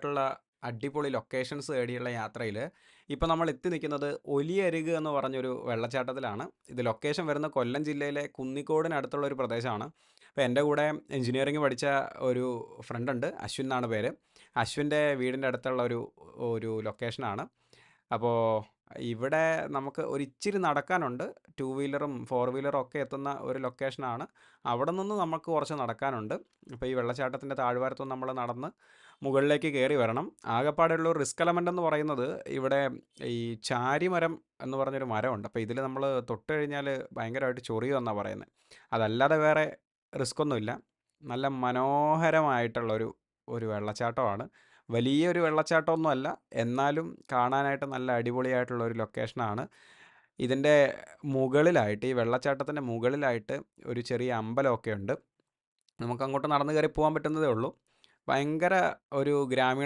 ആയിട്ടുള്ള അടിപൊളി ലൊക്കേഷൻസ് തേടിയുള്ള യാത്രയിൽ ഇപ്പോൾ നമ്മൾ എത്തി നിൽക്കുന്നത് ഒലിയരുക് എന്ന് പറഞ്ഞൊരു വെള്ളച്ചാട്ടത്തിലാണ്. ഇത് ലൊക്കേഷൻ വരുന്ന കൊല്ലം ജില്ലയിലെ കുന്നിക്കോടിനടുത്തുള്ള ഒരു പ്രദേശമാണ്. അപ്പോൾ എന്റെ കൂടെ എഞ്ചിനീയറിംഗ് പഠിച്ച ഒരു ഫ്രണ്ട് ഉണ്ട് അശ്വിൻ എന്നാണ് പേര്. അശ്വിന്റെ വീടിന്റെ അടുത്തുള്ള ഒരു ഒരു ലൊക്കേഷനാണ് അപ്പോൾ ഇവിടെ നമുക്ക് ഒരു ഇച്ചിരി നടക്കാനുണ്ട്. ടു വീലറും ഫോർ വീലറും ഒക്കെ എത്തുന്ന ഒരു ലൊക്കേഷനാണ്. അവിടെ നിന്ന് നമുക്ക് കുറച്ച് നടക്കാനുണ്ട്. അപ്പോൾ ഈ വെള്ളച്ചാട്ടത്തിന്റെ താഴ്വാരത്തും നമ്മൾ നടന്ന് മുകളിലേക്ക് കയറി വരണം. ആകെപ്പാടെയുള്ള ഒരു റിസ്ക് എലമെന്റ് എന്ന് പറയുന്നത് ഇവിടെ ഈ ചാരിമരം എന്ന് പറഞ്ഞൊരു മരമുണ്ട്. അപ്പോൾ ഇതിൽ നമ്മൾ തൊട്ട് കഴിഞ്ഞാൽ ഭയങ്കരമായിട്ട് ചൊറിയുമെന്നാണ് പറയുന്നത് അതല്ലാതെ വേറെ റിസ്ക് ഒന്നുമില്ല. നല്ല മനോഹരമായിട്ടുള്ളൊരു ഒരു വെള്ളച്ചാട്ടമാണ്. വലിയൊരു വെള്ളച്ചാട്ടമൊന്നും അല്ല എന്നാലും കാണാനായിട്ട് നല്ല അടിപൊളിയായിട്ടുള്ള ഒരു ലൊക്കേഷനാണ്. ഇതിന്റെ മുകളിലായിട്ട് ഈ വെള്ളച്ചാട്ടത്തിന്റെ മുകളിലായിട്ട് ഒരു ചെറിയ അമ്പലമൊക്കെ ഉണ്ട് നമുക്ക് അങ്ങോട്ട് നടന്ന് കയറി പോകാൻ പറ്റുന്നതേ ഉള്ളൂ. ഭയങ്കര ഒരു ഗ്രാമീണ